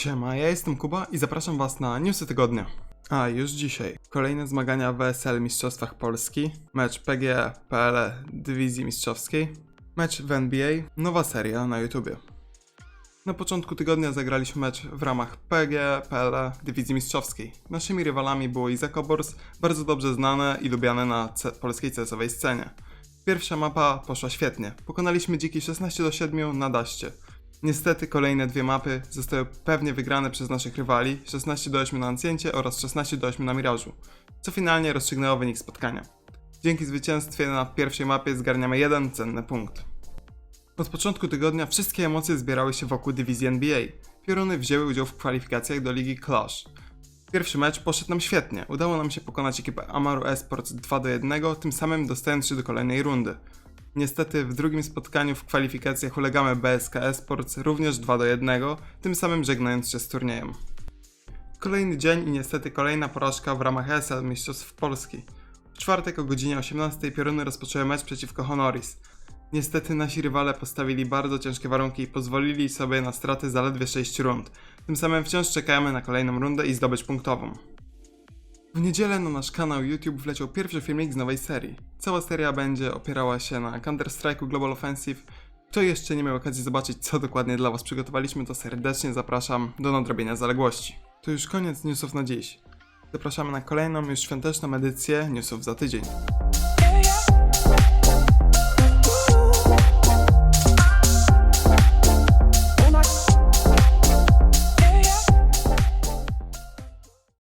Siema, ja jestem Kuba i zapraszam Was na newsy tygodnia. A już dzisiaj kolejne zmagania w ESL Mistrzostwach Polski, mecz PGE PL Dywizji Mistrzowskiej, mecz w NBA, nowa seria na YouTubie. Na początku tygodnia zagraliśmy mecz w ramach PGE PL Dywizji Mistrzowskiej. Naszymi rywalami było Izak Obors, bardzo dobrze znane i lubiane na polskiej CS-owej scenie. Pierwsza mapa poszła świetnie. Pokonaliśmy dziki 16 do 7 na daście. Niestety kolejne dwie mapy zostały pewnie wygrane przez naszych rywali 16 do 8 na Ancjencie oraz 16 do 8 na Mirażu, co finalnie rozstrzygnęło wynik spotkania. Dzięki zwycięstwie na pierwszej mapie zgarniamy jeden cenny punkt. Od początku tygodnia wszystkie emocje zbierały się wokół dywizji NBA. Pioruny wzięły udział w kwalifikacjach do ligi Clash. Pierwszy mecz poszedł nam świetnie. Udało nam się pokonać ekipę Amaru Esports 2 do 1, tym samym dostając się do kolejnej rundy. Niestety w drugim spotkaniu w kwalifikacjach ulegamy BSK Esports również 2 do 1, tym samym żegnając się z turniejem. Kolejny dzień i niestety kolejna porażka w ramach ESL Mistrzostw Polski. W czwartek o godzinie 18 Pioruny rozpoczęły mecz przeciwko Honoris. Niestety nasi rywale postawili bardzo ciężkie warunki i pozwolili sobie na straty zaledwie 6 rund. Tym samym wciąż czekamy na kolejną rundę i zdobycz punktową. W niedzielę na nasz kanał YouTube wleciał pierwszy filmik z nowej serii. Cała seria będzie opierała się na Counter-Strike'u Global Offensive. Kto jeszcze nie miał okazji zobaczyć, co dokładnie dla Was przygotowaliśmy, to serdecznie zapraszam do nadrobienia zaległości. To już koniec newsów na dziś. Zapraszamy na kolejną już świąteczną edycję newsów za tydzień.